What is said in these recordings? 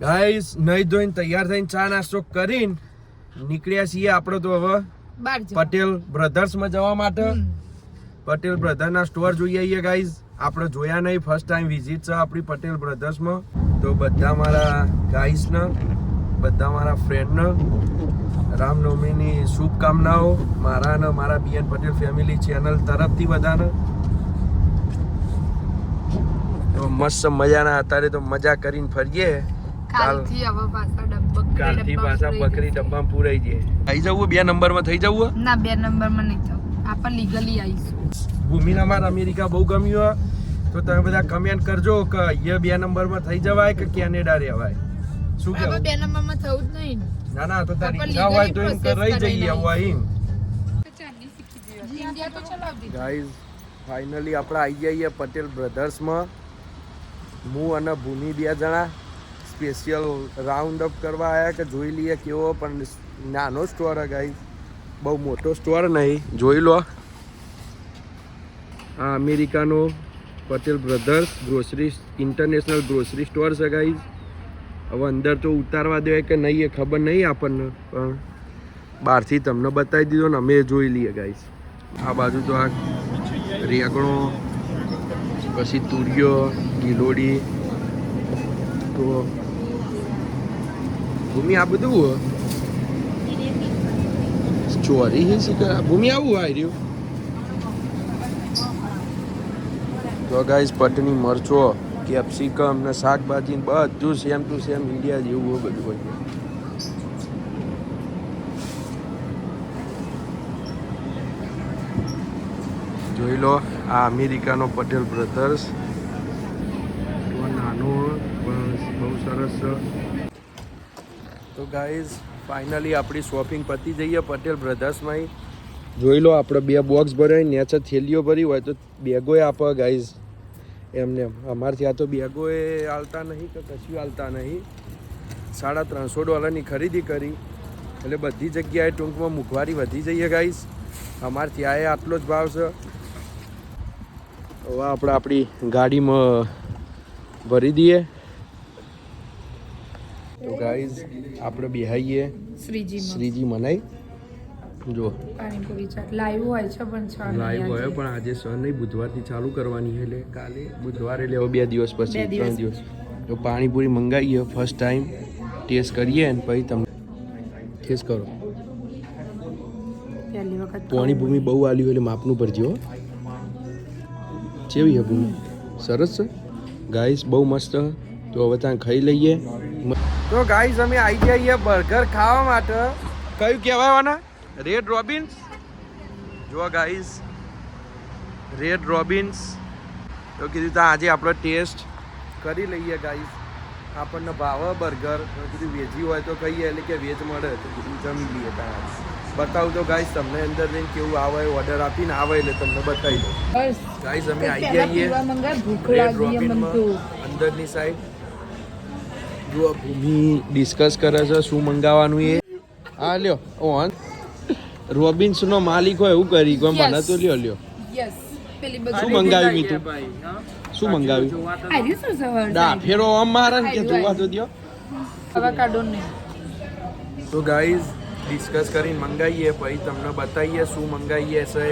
Guys નહીં ધોઈને તૈયાર થઈને ચા નાસ્તો કરીને નીકળ્યા છીએ આપણે તો હવે. પટેલ બ્રધર્સમાં જવા માટે. પટેલ બ્રધરના સ્ટોર જોઈ આવીએ ગાઈઝ આપણે જોયા નહીં ફર્સ્ટ ટાઈમ વિઝિટ છે આપણી પટેલ બ્રધર્સમાં. તો બધા મારા ગાઈસને બધા મારા ફ્રેન્ડને રામનવમીની શુભકામનાઓ. મારા અને મારા બીએન પટેલ ફેમિલી ચેનલ તરફથી બધાને. તો મસ્ત મજાના અત્યારે તો મજા કરીને ફરીએ. કાલથી હવે પાછા ડબ્બા કાલથી પાછા બકરી ડબ્બામાં પૂરાઈ જઈએ થઈ જવું બે નંબરમાં થઈ જવું? ના બે નંબરમાં નહીં થવું. આપણે લીગલી આવીશું. ભૂમિના અમેરિકા બહુ ગમ્યું તો તમે બધા કમેન્ટ કરજો કે અહીંયા બે નંબરમાં થઈ જવાય કે કેનેડા રહેવાય. શું આપણે બે નંબરમાં થવું જ નહીં. ના ના તો તારી ઈચ્છા હોય તો એમ જઈએ ગાઈઝ ફાઇનલી આપણે આવી જઈએ પટેલ બ્રધર્સમાં હું અને ભૂમિ બે જણા. સ્પેશિયલ રાઉન્ડ અપ કરવા આવ્યા કે જોઈ લઈએ કેવો, પણ નાનો સ્ટોર ગાઈ બહુ મોટો સ્ટોર નહીં. જોઈ લો. આ અમેરિકાનો Patel brothers grocery international grocery store છે ગાઈઝ હવે અંદર તો ઉતારવા દેવાય કે નહીં એ ખબર નહીં આપણને, પણ બહારથી તમને બતાવી દીધો ને અમે જોઈ લઈએ ગાઈઝ આ બાજુ તો આ રેગણો, પછી તુરિયો, ગિલોડી. તો ભૂમિ આ બધું? ચોરી હે ભૂમિ આવું આવી રહ્યું તો ગાઈઝ પટની મરચો કેપ્સિકમ ને શાકભાજી બધું સેમ ટુ સેમ ઇન્ડિયા જેવું હોય બધું હોય. જોઈ લો, આ અમેરિકાનો પટેલ બ્રધર્સ નાનો પણ બહુ સરસ તો ગાઈઝ ફાઇનલી આપણી શોપિંગ પતી જઈએ પટેલ બ્રધર્સમાં જોઈ લો, આપણે બે બોક્સ ભરાય નેચર થેલીઓ ભરી હોય તો બેગોએ આપો ગાઈઝ એમને એમ અમારથી આ તો બેગોએ હાલતા નહીં કે કશું આવતા નહીં. સાડા ત્રણસો ડોલરની ખરીદી કરી. એટલે બધી જગ્યાએ ટૂંકમાં મોંઘવારી વધી જઈએ ગાઈઝ અમારથી આ આટલો જ ભાવ છે. હવે આપણે આપણી ગાડીમાં ભરી દઈએ. ગાઈઝ આપણે બેહાઈએ શ્રીજી શ્રીજી મનાઈ. જો. પાણીપુરી ચાટ લાઈવ હોય છે પણ છ લાઈવ હોય. પણ આજે સર નહીં બુધવારથી ચાલુ કરવાની એટલે કાલે બુધવારે એટલે હવે બે દિવસ પછી ત્રણ દિવસ. તો પાણીપુરી મંગાવીએ ફર્સ્ટ ટાઈમ ટેસ્ટ કરીએ ને પછી તમને ટેસ્ટ કરો. ભૂમિ બહુ આલ્યું એટલે માપનું ભરજો હો. કેવી છે ભૂમિ. સરસ છે. ગાઈસ બહુ મસ્ત. છે. તો હવે ત્યાં ખાઈ લઈએ. તો ગાઈઝ અમે આવી જઈએ બર્ગર ખાવા માટે. કયું કહેવાયવાના રેડ રોબિન્સ જો ગાઈસ રેડ રોબિન્સ તો કીધું ત્યાં આજે આપણે ટેસ્ટ કરી લઈએ ગાઈઝ આપણને ભાવે બર્ગર કીધું વેજી હોય તો કહીએ એટલે કે વેજ મળે. તો કીધું જમી લઈએ ત્યાં બતાવું તો ગાઈઝ તમને અંદર જઈને કેવું આવે ઓર્ડર આપીને આવે એટલે તમને બતાવી દઉં. ગાઈઝ અમે આવી જઈએ રેડ રોબિન રોબિનમાં અંદરની સાઈડ જો ભૂમિ ડિસ્કસ કરે છે શું મંગાવવાનું એ. હા લ્યો ઓન રોબિન્સ નો માલિક હોય એવું કરી કોઈ મને તો લ્યો લ્યો. શું મંગાવ્યું મીતું શું મંગાવ્યું? દા. ફેરો આમ મારે ને કે જોવા તો ને. તો ગાઈઝ ડિસ્કસ કરીને મંગાવીએ પછી તમને બતાવીએ શું મંગાવીએ છે.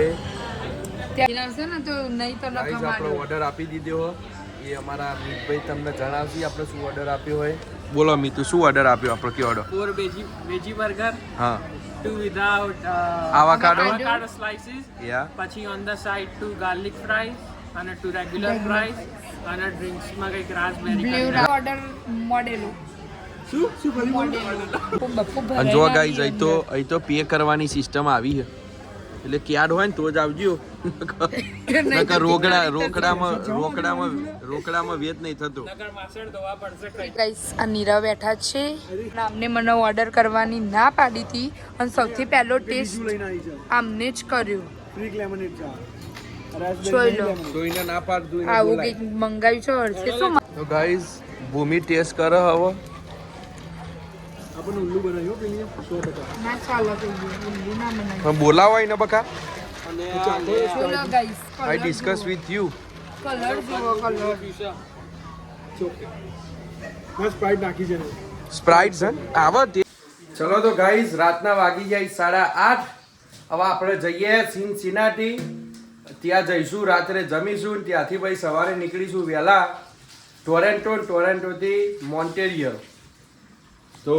આપણે ઓર્ડર આપી દીધો. એ અમારા અમિતભાઈ તમને જણાવશે આપણે શું ઓર્ડર આપ્યો હોય. બોલો મીતુ શું ઓર્ડર આપ્યો આપણે કયો order four veggie veggie burger, હા without uh, Avocado. avocado slices. યા પછી on the side two garlic fries અને two regular fries અને drinks માં કંઈક raspberry બ્લુ ઓર્ડર મોડેલું શું શું મોડેલું બફુ અને જો ગાઈઝ અહીં તો અહીં તો પે કરવાની સિસ્ટમ આવી છે એટલે ક્યાર હોય ને તો જ આવજો. નકર રોકડા રોકડામાં રોકડામાં રોકડામાં વેત નહીં થતું. નગર વાસણ ધોવા પડશે કઈ ગાઈસ આ નીરા બેઠા છે. આમને મને ઓર્ડર કરવાની ના પાડી હતી. અને સૌથી પહેલો ટેસ્ટ આમને જ કર્યો. જોઈ લો. જોઈને ના પાડતું આવું કંઈક મંગાવ્યું છે હર્ષે શું તો ગાઈઝ ભૂમિ ટેસ્ટ કરે હવે. ના ચાલો કહીએ ઉલ્લુ ના બનાવી પણ બોલાવો એને બકા. I discuss with you colour જુઓ. કલર બસ સ્પ્રાઇટ નાખી છે સ્પ્રાઇટ છે આવા ચલો તો ગાઈઝ રાતના વાગી જાય સાડા આઠ. હવે આપણે જઈએ સિનસિનાટી ત્યાં જઈશું રાત્રે જમીશું ત્યાંથી ભાઈ સવારે નીકળીશું વહેલા. ટોરેન્ટો ટોરેન્ટોથી મોન્ટેરિયલ તો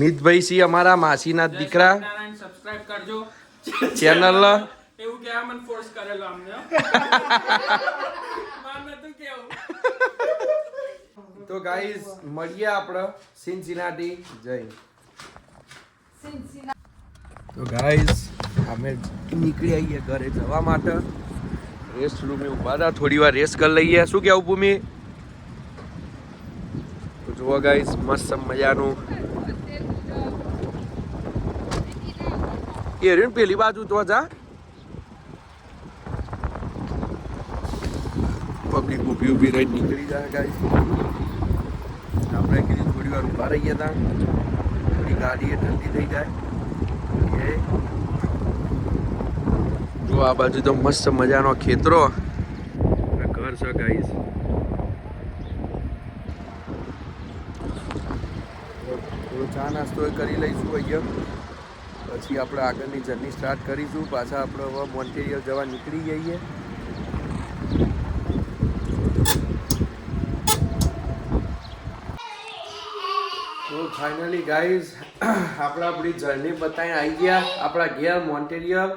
મિતભાઈ સી અમારા માસીના દીકરા. સબસ્ક્રાઇબ કરજો. ચેનલ એવું કહેવા મને ફોર્સ કરેલો અમને હો. માર નતું કેવું. તો ગાઈઝ મળીએ આપણે સિનસિનાટી જઈ તો ગાઈઝ અમે નીકળી આવીએ ઘરે જવા માટે. રેસ્ટ રૂમે ઊભા હતા થોડી વાર રેસ્ટ કરી લઈએ. શું કેવું ભૂમિ? જુઓ ગાઈસ મસ્ત મજાનું એ રહ્યું પેલી બાજુ તો જા પબ્લિક ઊભી ઊભી રહી, નીકળી જાય ગાઈસ આપણે કીધું થોડી વાર ઊભા રહીએ ત્યાં થોડી ગાડી એ ઠંડી થઈ જાય. જો આ બાજુ તો મસ્ત મજાનો ખેતરો. ઘર છે ગાઈસ થોડો ચા નાસ્તો એ કરી લઈશું અહીંયા. પછી આપણે આગળની જર્ની સ્ટાર્ટ કરીશું. પાછા આપણે હવે મોન્ટેરિયલ જવા નીકળી જઈએ. તો ફાઇનલી ગાઈઝ આપણે આપણી જર્ની બતાવીને આવી ગયા. આપણા ઘેર મોન્ટેરિયલ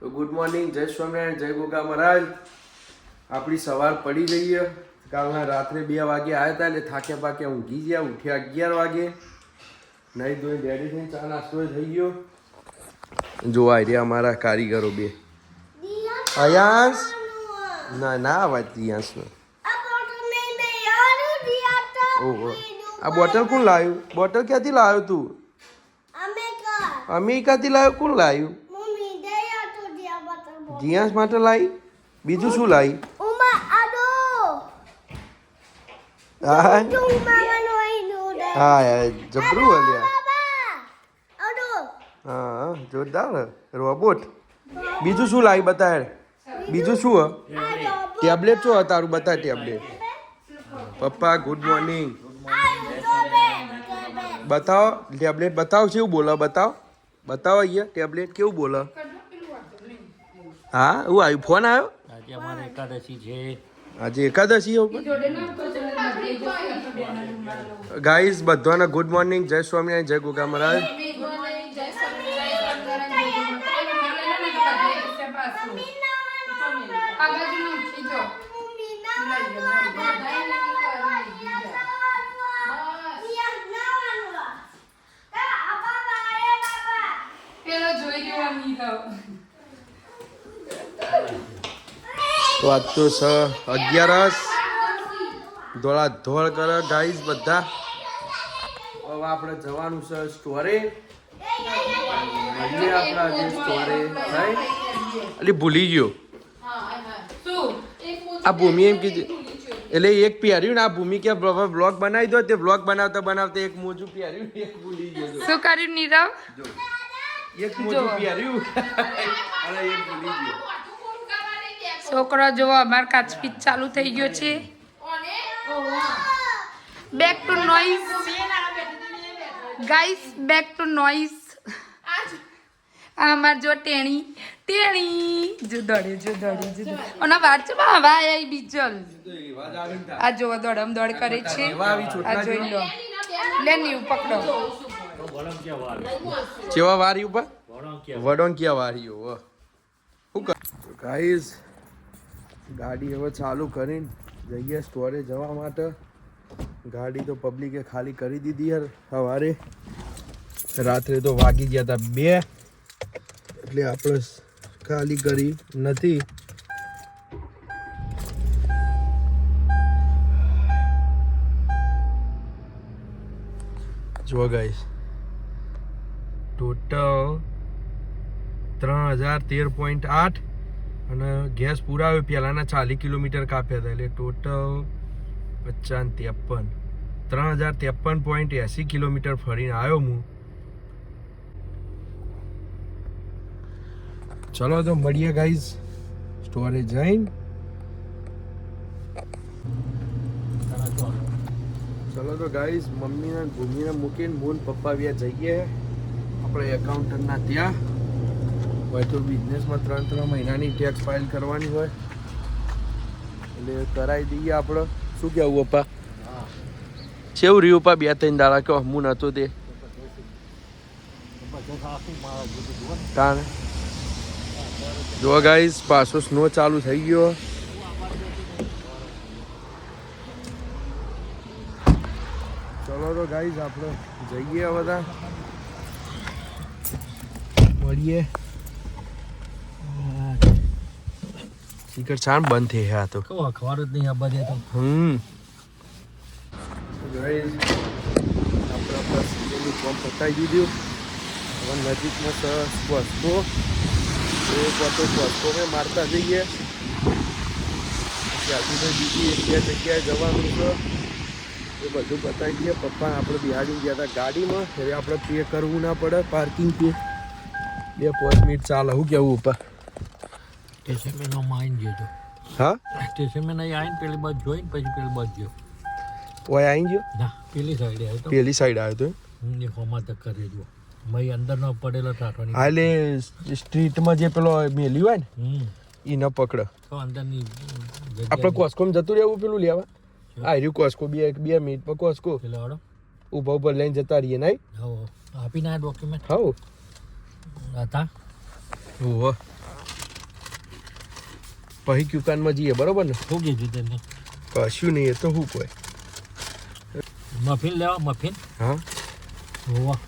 તો ગુડ મોર્નિંગ જય સ્વામિનારાયણ, જય ગોગા મહારાજ. આપણી સવાર પડી જઈએ કાલના રાત્રે બે વાગે આવ્યા હતા એટલે થાકે પાકે ઊંઘી ગયા, ઉઠ્યા અગિયાર વાગે. નહીં ધોઈ રેડી થઈને ચા નાસ્તો થઈ ગયો. જોવા રહ્યા અમારા કારીગરો બે. અયાંશ ના ના વાત તિયાંશનો ઓહો. આ બોટલ કોણ લાવ્યું? બોટલ ક્યાંથી લાવ્યો તું? અમેરિકાથી લાવ્યો? કોણ લાવ્યું? જીયાસ માટે લાવી બીજું શું લાવી હા? હા યાર, જબરું અલ્યા હા જોરદાર રોબોટ. બીજું શું લાવી બતાય બીજું શું હ? ટેબ્લેટ શું તારું? બતા ટેબ્લેટ. પપ્પા ગુડ મોર્નિંગ બતાવો ટેબ્લેટ બતાવો કેવું બોલો? બતાવો. બતાવો અહીંયા ટેબ્લેટ કેવું બોલો? હા એવું આવ્યું? ફોન આવ્યો? આજે એકાદશી છે. આજે એકાદશી ઉપર ગાઈઝ બધાને ગુડ મોર્નિંગ જય સ્વામિનારાયણ જય ગુગા મહારાજ. તો આજ અગિયારસ. ધોળા ધોળ કરે ગાઈસ બધા. હવે આપણે જવાનું છે સ્ટોરે મળીએ આપણા જે સ્ટોરે અલી ભૂલી ગયો. આ ભૂમિ એમ કીધું. એટલે એક પહેર્યું ને આ ભૂમિ કે બ્લોગ બનાવી દો. તે બ્લોગ બનાવતા બનાવતા એક મોજું પહેર્યું એક ભૂલી ગયો. શું કર્યું નીરવ? એક મોજું પહેર્યું. અને એક ભૂલી ગયો. છોકરો જોવો અમાર કાચપીચ ચાલુ થઈ ગયો છે. Back to noise guys back to noise આ અમાર જો ટેણી. ટેણી. જો દોડે જો દોડે જો. અને વાર છે બા હવા આઈ બીજલ. આ જો દોડમ દોડ કરે છે. આ જોઈ લો. લે નીવ પકડો. કેવા વારી ઉપર વડોન વડોંકિયા વારી હો શું કર ગાઈઝ ગાડી હવે ચાલુ કરીને જઈએ સ્ટોરે જવા માટે. ગાડી તો પબ્લિકે ખાલી કરી દીધી યાર સવારે. રાત્રે તો વાગી ગયા હતા બે. એટલે આપણે ખાલી કરી નથી. જો ગાઈઝ ટોટલ ત્રણ હજાર તેર પોઈન્ટ આઠ અને ગેસ પુરાવ્યો પહેલાંના ચાલીસ કિલોમીટર કાપ્યા હતા એટલે ટોટલ પચાસ ત્રેપન. ત્રણ હજાર ત્રેપન પોઈન્ટ એંસી કિલોમીટર ફરીને આવ્યો હું. ચલો તો મળીએ ગાઈઝ સ્ટોરે જઈને. ચલો તો ગાઈઝ મમ્મીને, ભૂમિને મૂકીને મૂન પપ્પા વ્યા જઈએ. આપણે એકાઉન્ટન્ટના ત્યાં. હોય તો બિઝનેસમાં ત્રણ ત્રણ મહિનાની ટેક્સ ફાઇલ કરવાની હોય. એટલે કરાવી દઈએ આપણે શું કહેવું પપ્પા? છેવું રહ્યું, પપ્પા? બે ત્રણ દાડા કહો હું નહોતો તે. તાણ? જો ગાઈસ પાછો સ્નો ચાલુ થઈ ગયો. ચલો તો ગાઈઝ આપણે જઈએ બધા મળીએ. શીખર છાણ બંધ થઈ ગયા તો. કહો અખબાર જ નહીં આ બધે તો. હમ. ગાઈસ આપણે ફોર્મ પતાવી દીધું. હવે નજીકમાં વસ્તુ એ પોતે વસ્તુ મેં મારતા જઈએ. ત્યાંથી તો બીજી એક બે જગ્યાએ જવાનું છે. એ બધું બતાવી દઈએ. પપ્પા આપણે બિહાડી ગયા હતા ગાડીમાં. હવે આપણે પે કરવું ના પડે. પાર્કિંગ પે બે પાંચ મિનિટ ચાલે. હું કેવું ઉપર સ્ટેશનમાં આવીને તો. હા? સ્ટેશનમાં નહીં આવીને પેલી બાજુ જોઈને પછી પેલી બાજુ ગયો. ઓય આવી ગયો? ના પેલી સાઈડે આવ્યો તો. પેલી સાઈડ આવ્યો તો હું ને હોમાં તક કરી જો ભાઈ અંદર નો પડેલો ટાટવાની હા એટલે સ્ટ્રીટમાં જે પેલો મેલી હોય ને એ ન પકડે. તો અંદરની આપણે કોસ્કોમ જતું રહેવું પેલું લેવા? આ રહ્યું કોસ્કો બે બે મિનિટ પર કોસ્કો પેલા વાળો. ઊભા ઊભા લઈને જતા રહીએ નહીં? હો આપીને આ ડોક્યુમેન્ટ હાઉ હતા ઓહો પછી ક્યુકાનમાં જઈએ બરોબર ને? શું કીધું તેને કશું નહીં એ તો શું કોઈ. મફિન લેવા મફિન? હા? હોવા.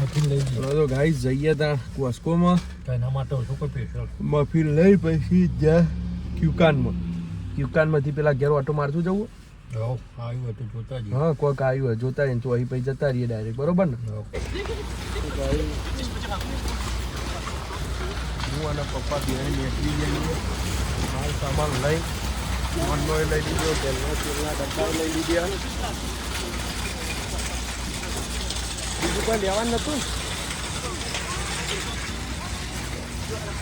મફિન લઈ જઈએ. તો ગાઈસ જઈએ ત્યાં કોસ્કોમાં. એના માટે શું કોઈ સ્પેશિયલ મફીન લઈ પછી જ્યાં ક્યુકાનમાં. ક્યુકાનમાંથી પેલા ઘેર ઓટો મારતું જવું? હો કોક આવ્યું હોય જોતા તો અહીં પછી જતા રહીએ ડાયરેક્ટ બરોબર ને? અને પપ્પા બે નીકળી જઈએ માલ સામાન લઈ, મોનનો એ લઈ લીધો, તેલના તેલના ડબ્બા લઈ લીધા. બીજું કોઈ લેવાનું નહોતું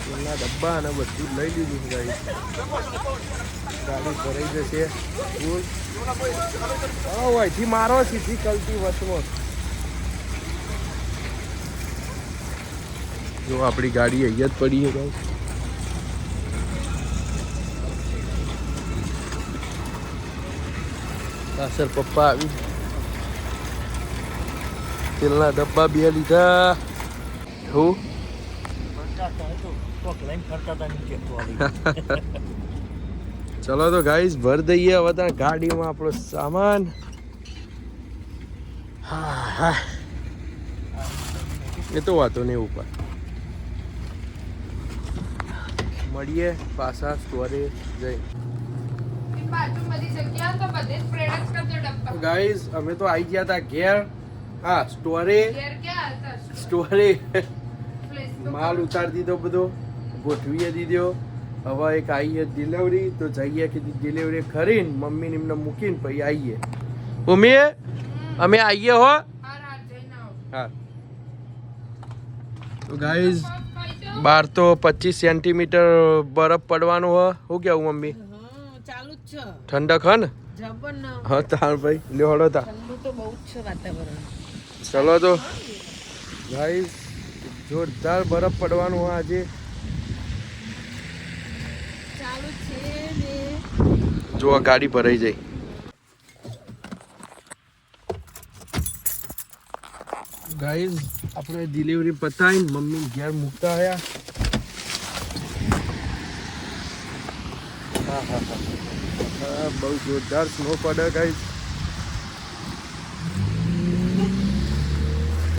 તેલના ડબ્બા અને બધું લઈ લીધું છે ગાડી ગાડી ભરાઈ જશે. ફૂલ. અહીંથી મારો સીધી કલતી વચમાં જો આપણી ગાડી અહીંયા જ પડી છે ગાઈસ. પાછળ પપ્પા આવી. તેલના ડબ્બા બે લીધા. હું. ચલો તો ગાઈસ, ભર દઈએ હવે ત્યાં ગાડીમાં આપણો સામાન. હા હા. એ તો વાતો નહીં, ઉપર. મળીએ પાછા સ્ટોરે જઈ. ગાઈસ અમે તો આવી ગયા હતા ઘેર. હા સ્ટોરે સ્ટોરે માલ ઉતારી દીધો બધો ગોઠવીએ દીધો. હવે એક આવીએ ડિલિવરી તો જઈએ કે ડિલિવરી કરીને મમ્મીને એમને મૂકીને પછી આવીએ મમ્મી અમે આવીએ હો. હા. તો ગાઈઝ બાર તો પચીસ સેન્ટીમીટર બરફ પડવાનો હ. શું કેવું મમ્મી? ચાલુ જ છે. ઠંડક હ ને? હા તાર ભાઈ લ્યો હળો તા ચલો તો. ભાઈ જોરદાર બરફ પડવાનું હોય આજે. જો આ ગાડી ભરાઈ જાય. ગાઈઝ આપણે ડિલિવરી પતાવીને મમ્મી ઘેર મૂકતા આવ્યા હા હા હા. બહુ જોરદાર સ્નો પડે ગાઈઝ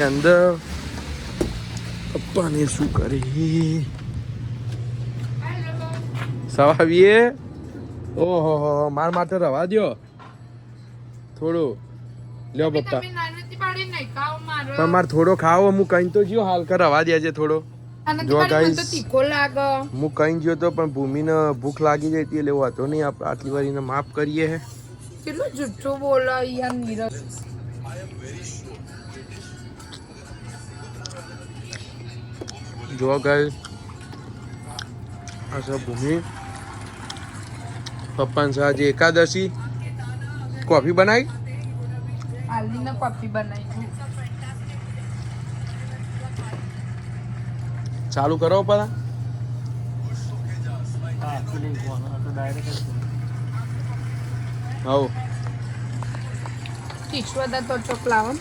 અંદર પપ્પાને શું કરી? સવાવીએ ઓહો, માર માટે રવા દ્યો. થોડું. લ્યો પપ્પા. પણ મારે થોડો ખાવો હું કઈ તો જ્યો હાલ કર રવા દેજે થોડો. જો. તીખો લાગે. હું કઈ ગયો તો પણ ભૂમિને ભૂખ લાગી જાય તે લેવો હતો નહીં આપણે આટલી વાર એને માફ કરીએ હે. કેટલું જુઠ્ઠું બોલો યાર નીરજ. જો ગાઈસ આ સબ ભૂમિ. પપ્પાને સાજે એકાદશી. કોફી બનાવી? આલીને કોફી બનાવી ચાલુ કરો ડાયરેક્ટ હવ. હતા તો ચોકલાવો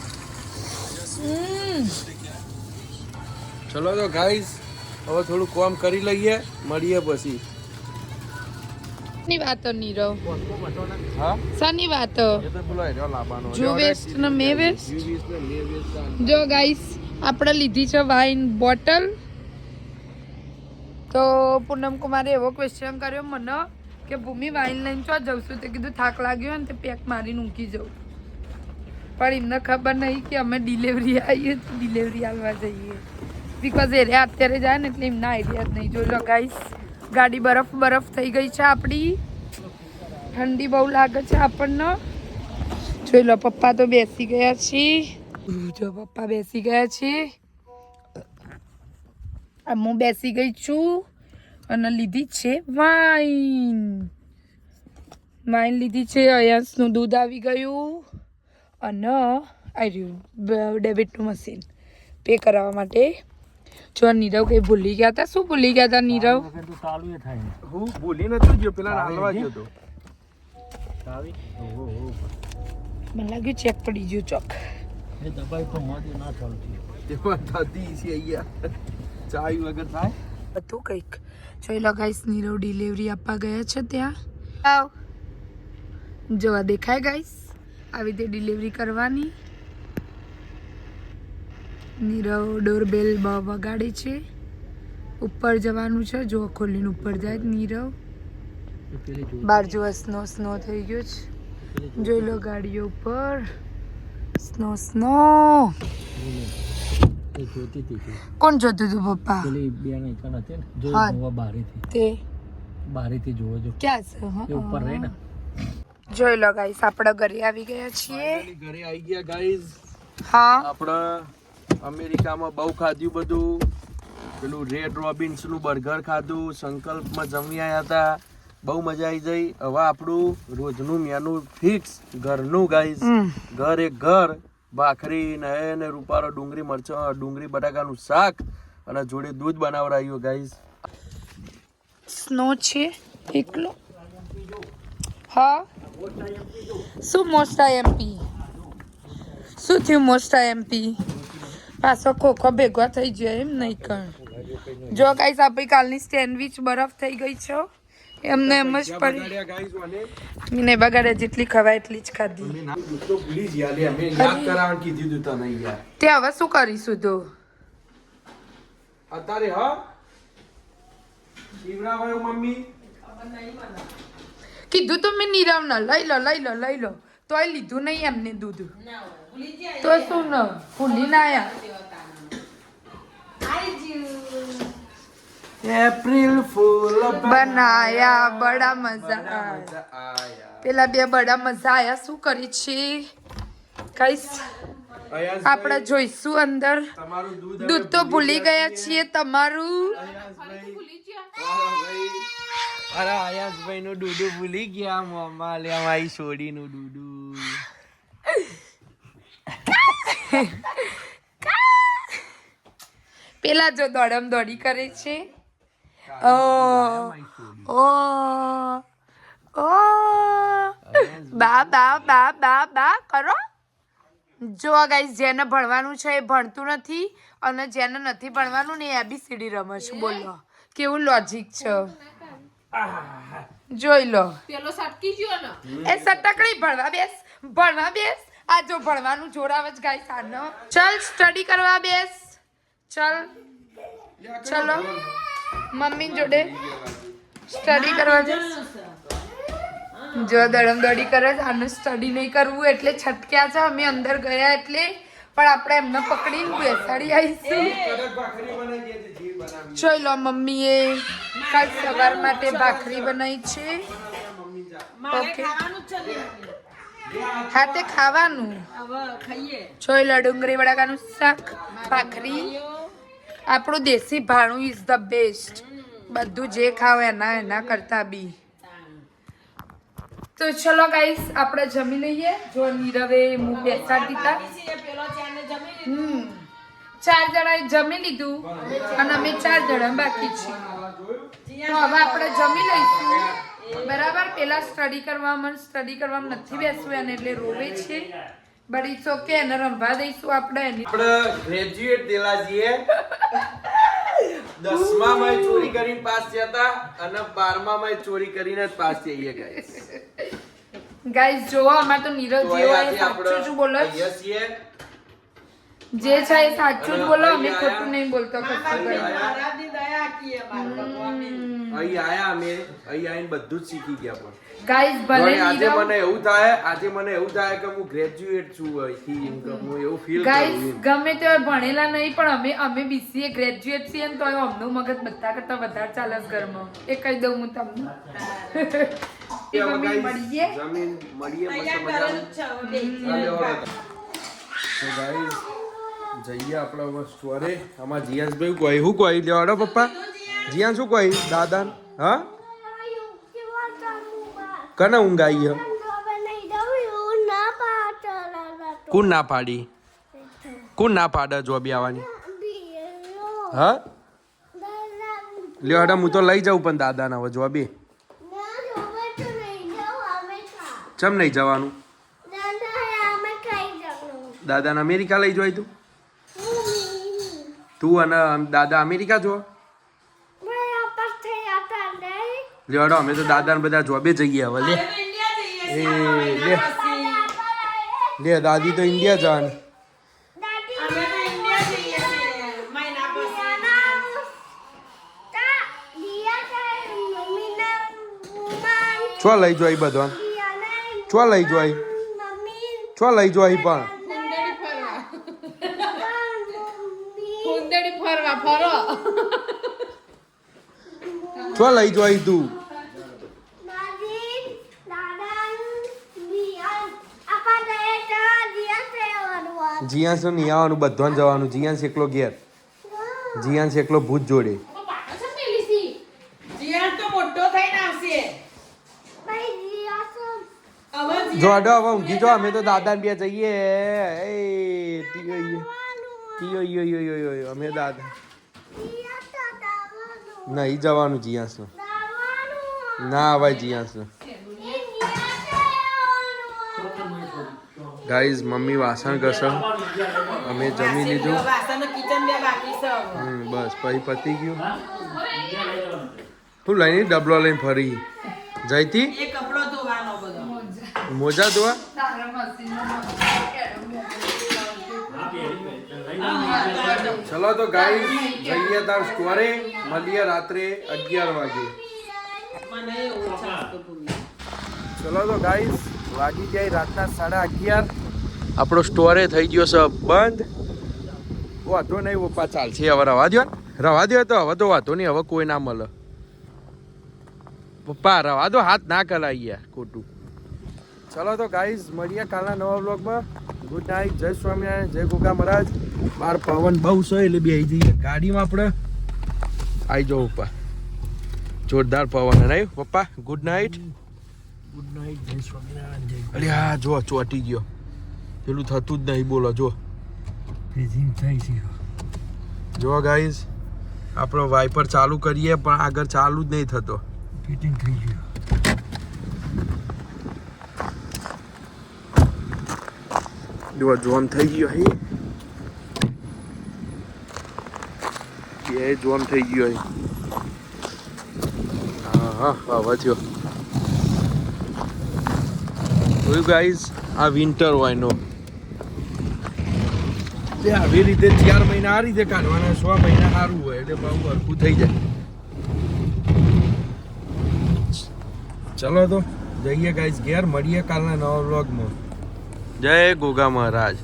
ચલો તો ગાઈસ હવે થોડું કામ કરી લઈએ મળીએ પછી. ની વાતો નીરવ. શાની વાતો. જો વેસ્ટ ને મે વેસ્ટ. જો ગાઈસ આપણે લીધી છે વાઇન બોટલ. તો પૂનમ કુમારે એવો ક્વેશ્ચન કર્યો મને કે ભૂમિ વાઇન લઈને ચો જવશું તે કીધું થાક લાગ્યો ને તે પેક મારીને ઊંઘી જવું પણ એમને ખબર નહીં કે અમે ડિલિવરી આવીએ તો ડિલિવરી આવવા જઈએ. બિકોઝ એ અત્યારે જાય ને એટલે એમના આઈડિયા જ નહીં. જોઈ લો ગાઈસ. ગાડી બરફ બરફ થઈ ગઈ છે આપણી. ઠંડી બહુ લાગે છે આપણને. જોઈ લો, પપ્પા તો બેસી ગયા છે. જો પપ્પા બેસી ગયા છે. હું બેસી ગઈ છું અને લીધી છે વાઇન. વાઇન લીધી છે, અયાંશનું દૂધ આવી ગયું અને આવ્યું ડેબિટનું મશીન પે કરાવવા માટે. જો નીરવ કંઈ ભૂલી ગયા હતા શું ભૂલી ગયા હતા નીરવ? હું ભૂલી નથી ગયો પેલા હાલવા ગયો તો. મને લાગ્યું ચેક પડી ગયું ચોક. એ દબાઈ તો હોતી ના ચાલતી. એમાં થતી છે અહીંયા. ચાય વગર થાય? બધું કંઈક. જોઈ લો ગાઈસ નીરવ ડિલિવરી આપવા ગયા છે ત્યાં. આવ. જોવા દેખાય ગાઈસ આવી રીતે ડિલિવરી કરવાની. નીરવ ડોરબેલ વગાડે છે. ઉપર જવાનું છે. જો ખોલીને ઉપર જાય નીરવ. બાર જો સ્નો સ્નો થઈ ગયો છે. જોઈ લો ગાડીઓ ઉપર. Snow snow. કોણ જોતું હતું પપ્પા? તે બારેથી. જોવો જો. ક્યાં છે ઉપર રહી ને. જોઈ લો ગાઈસ આપણે ઘરે આવી ગયા છીએ. ઘરે આવી ગયા ગાઈઝ હા. આપણે અમેરિકામાં બહુ ખાધ્યું બધું. પેલું રેડ રોબિન્સનું બર્ગર ખાધું સંકલ્પમાં જમી આવ્યા હતા. બહુ મજા આવી જઈ હવે આપણું રોજનું મેનુ ફિક્સ ઘરનું ગાઈઝ ઘર એક ઘર. ભાખરી નય ને રૂપારો ડુંગળી મરચાં ડુંગળી બટાકાનું શાક અને જોડે દૂધ બનાવડાવ્યું ગાઈઝ સ્નો છે? એકલો? હા? શું મોસ્ટા એમપી શું થયું મોસ્ટા એમપી પાછો ખોખો ભેગો થઈ ગયો એમ નહીં કણ. જો ગાઈસ આપણી કાલની સેન્ડવિચ બરફ થઈ ગઈ છો એમને એમ જ પડી. ને બગાડે જેટલી ખવાય એટલી જ ખાધી. તું તને યાર. તે હવે શું કરીશું તો? અત્યારે હા? શિવરાભાઈ મમ્મી? કીધું તો મેં નીરવ ન લઈ લો લઈ લો લઈ લો. તોય લીધું નહીં એમને દૂધ. તો શું ન? ભૂલી ના આયા. એપ્રિલ ફૂલ બનાયા બડા મજા આયા. પેલા બે બડા મજા આયા. શું કરી છે? કઈશ આપણે જોઈશું અંદર. દૂધ દૂધ તો ભૂલી ગયા છીએ. તમારું. અરે આયાસભાઈ નું દૂધું ભૂલી ગયા મમ્મા લે મારી છોડી નું દૂધું. પેલા જો દોડમ દોડી કરે છે. ઓ ઓ ઓ. બા બા બા બા બા કરો. જો ગાઈસ જેને ભણવાનું છે એ ભણતું નથી અને જેને નથી ભણવાનું ને એ એબીસીડી રમે છે બોલો કેવું લોજિક છે? જોઈ લો. પેલો સટકી ગયો ને. એ સટકડી ભણવા બેસ ભણવા બેસ. આ જો ભણવાનું જોડાવ જ ગાઈસ આનો ચલ સ્ટડી કરવા બેસ. ચલ. ચલો. મમ્મી જોડે સ્ટડી કરવા જઈશ જો દડમ દડી કરે છે આનું સ્ટડી નહીં કરવું એટલે છટક્યા છે. અમે અંદર ગયા એટલે પણ આપણે એમને પકડીને બેસાડી આવીશું. જોઈ લો મમ્મીએ કાલ સવાર માટે ભાખરી બનાવી છે. ઓકે. ખાવાનું જ છે ને. હા તે ખાવાનું. હવે ખાઈએ. જોઈ લો ડુંગળી બટાકાનું શાક ભાખરી. આપણું દેશી ભાણું ઇઝ ધ બેસ્ટ બધું જે ખાવ એના એના કરતા બી. તો ચલો ગાઈસ આપણે જમી લઈએ. જો નીરવે હું હતા જમી લીધું. હમ. ચાર જણાએ જમી લીધું અને અમે ચાર જણા બાકી છીએ. તો હવે આપણે જમી લઈશું. બરાબર પેલા સ્ટડી કરવામાં સ્ટડી કરવામાં નથી બેસવું એને એટલે રોવે છે. બટ ઇટ્સ ઓકે એને રમવા દઈશું આપણે આપણે ગ્રેજ્યુએટ થયેલા છીએ. દસમામાં ચોરી કરીને પાસ થયા હતા અને બારમામાં ચોરી કરીને જ પાસ થઈએ ગાઈઝ ગાઈસ જોવા અમાર તો નીરજ જેવો સાચું જ બોલો. છીએ. જે છે એ સાચું જ બોલો અમે ખોટું નહીં બોલતો કશું બાકી મહારાજની દયા કીએ બાર ભગવાનની. અહીં આયા અમે અહીં આવીને બધું જ શીખી ગયા પણ. ગાઈસ ભલે આજે મને એવું થાય આજે મને એવું થાય કે હું ગ્રેજ્યુએટ છું અહીંથી એમ હું એવું ફીલ ગાઈસ ગમે તો ભણેલા નહીં પણ અમે અમે બીસીએ ગ્રેજ્યુએટ છીએ ને તો અમનું મગજ બધા કરતા વધારે ચાલે છે ઘરમાં. એ કહી દઉં હું તમને. મળીએ. મળીએ જઈએ આપણે હવે સ્ટોરે આમાં જીયાસભાઈ કોઈ શું કોઈ લેવાડો પપ્પા. જીયાન શું કોઈ દાદા હા? કને ઊંઘાઈ? કોણ ના પાડી? કોણ ના પાડે જોબી આવવાની? હા? લ્યો હડા હું તો લઈ જાઉં પણ દાદાના હવે જોબી. ચમ નહીં જવાનું. દાદાને અમેરિકા લઈ જવાય તું? તું અને દાદા અમેરિકા જો લેવાડો અમે તો દાદા ને બધા જોબે હવે લે. હવે એ, લે. લે દાદી તો ઇન્ડિયા જવાની છો તો ઇન્ડિયા જઈએ છીએ મહિના લઈ જોઈ બધા. છો લઈ જોઈ છો લઈ જોઈ પણ. ચો લઈ જોઈ તું? જીયાનનું નહીં આવવાનું બધાને જવાનું. જીયાન એકલો ઘેર. જીયાન એકલો ભૂત જોડે. જીયાન તો મોટો થઈને આવશે. હવે જો અડો હવે ઊંઘી જો. અમે તો દાદા બે જઈએ. એ ટીયો. ટીયો ઈયો. અમે દાદા. નહીં જવાનું જીયાસ ના અવાય જીયાસ ગાઈઝ મમ્મી વાસણ ઘસે અમે જમી લીધું. વાસણ કિચન બે બાકી છે હવે. હમ, બસ પછી પતી ગયું. તું લઈને ડબલો લઈને ફરી. જઈતી એ કપડો ધોવાનો બધો. મોજા ધોવા? ચલો તો ગાઈસ જઈએ તાર સ્ટોરે મળીએ રાત્રે અગિયાર વાગે. ચલો તો ગાઈસ વાગી જાય રાતના સાડા અગિયાર. આપણો સ્ટોરે થઈ ગયો છે બંધ. વાંધો નહીં પપ્પા ચાલશે. હવે રવા દો રવા દો તો હવે તો વાંધો નહીં હવે કોઈ ના મળે. પપ્પા રવા દો હાથ ના કલાઈ યાર ખોટું. ચલો તો ગાઈઝ મળીએ કાલના નવા બ્લોગમાં ગુડ નાઇટ જય સ્વામિનારાયણ જય ગોગા મહારાજ. બાર પવન બહુ છે એટલે બે આવી જઈએ. ગાડીમાં આપણે આવી જાઓ પપ્પા. જોરદાર પવન નહીં? પપ્પા ગુડ નાઇટ ગુડ નાઇટ જય સ્વામિનારાયણ અરે હા જો ચોટી ગયો. પેલું થતું જ નહીં બોલો જો. ફ્રીઝિંગ થઈ છે. જો ગાઈઝ આપણો વાઇપર ચાલુ કરીએ પણ આગળ ચાલુ જ નહીં થતો. ફિટિંગ થઈ ગયું. જો જોમ થઈ ગયો હે. બે જોમ થઈ ગયો હે હા હવે થયો જોયું ગાઈઝ આ વિન્ટર હોય નો. તે આવી રીતે ચાર મહિના આ રીતે કાઢવાના, છ મહિના સારું હોય, એટલે બહુ હરખું થઈ જાય. ચલો તો, જઈએ ગાઈઝ ઘેર, મળીએ કાલના નવા વ્લોગમાં જય ગોગા મહારાજ.